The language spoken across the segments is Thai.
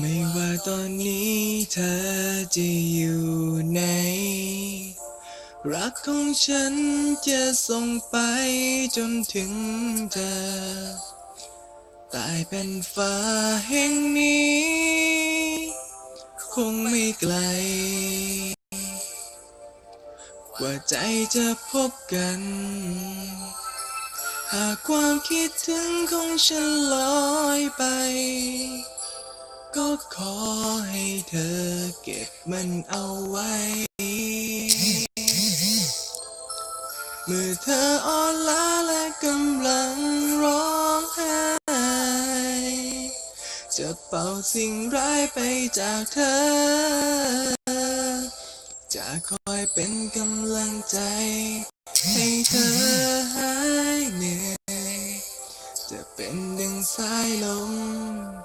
ไม่ว่าตอนนี้เธอจะอยู่ไหน รักของฉันจะส่งไปจนถึงเธอใตายเป็นฟ้าแห่งนี้ คงไม่ไกล กว่าใจจะพบกัน หากความคิดถึงของฉันลอยไป ก็ขอให้เธอเก็บมันเอาไว้ เมื่อเธออ่อนล้าและกำลังร้องไห้ จะเป่าสิ่งร้ายไปจากเธอ จะคอยเป็นกำลังใจ ให้เธอหายเหนื่อย จะเป็นดังสายลม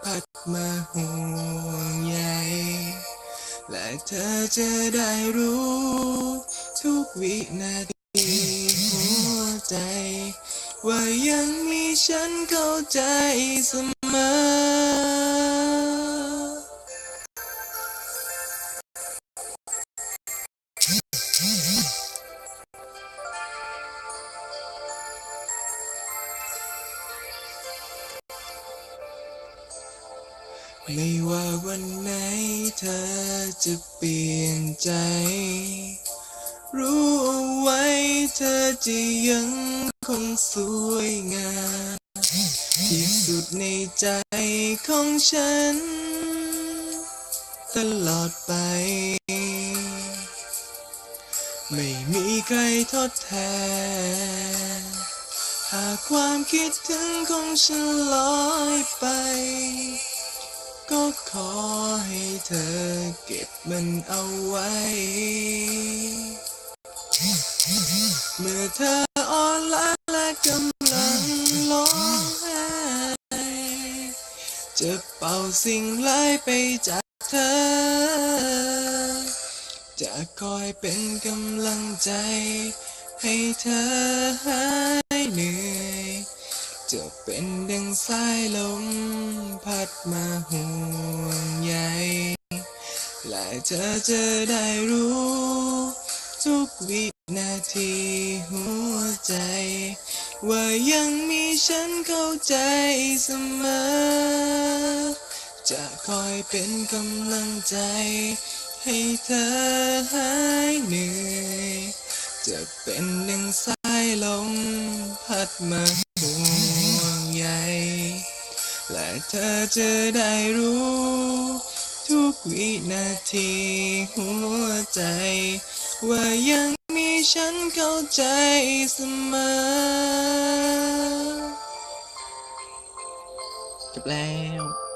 พัด มาห่วงใยและเธอจะได้รู้ ทุกวินาทีหัวใจ ว่ายังมีฉันเข้าใจเสมอ ไม่ว่าวันไหนเธอจะเปลี่ยนใจ รู้เอาไว้เธอจะยังคงสวยงามที่สุดในใจของฉัน ตลอดไป ไม่มีใครทดแทน หากความคิดถึงของฉันลอยไป ก็ขอให้เธอเก็บมันเอาไว้ เมื่อเธออ่อนล้าและกำลังร้องไห้จะเป่าสิ่งร้ายไปจากเธอ จะคอยเป็นกำลังใจให้เธอหายเหนื่อย จะเป็นดังสายลมพัดมาห่วงใยและเธอจะได้รู้ ทุกวินาทีหัวใจ ว่ายังมีฉันเข้าใจเสมอ จะคอยเป็นกำลังใจ ให้เธอหายเหนื่อย จะเป็นดังสายลมพัดมาห่วง และเธอจะได้รู้ ทุกวินาทีหัวใจ ว่ายังมีฉันเข้าใจเสมอจบแล้ว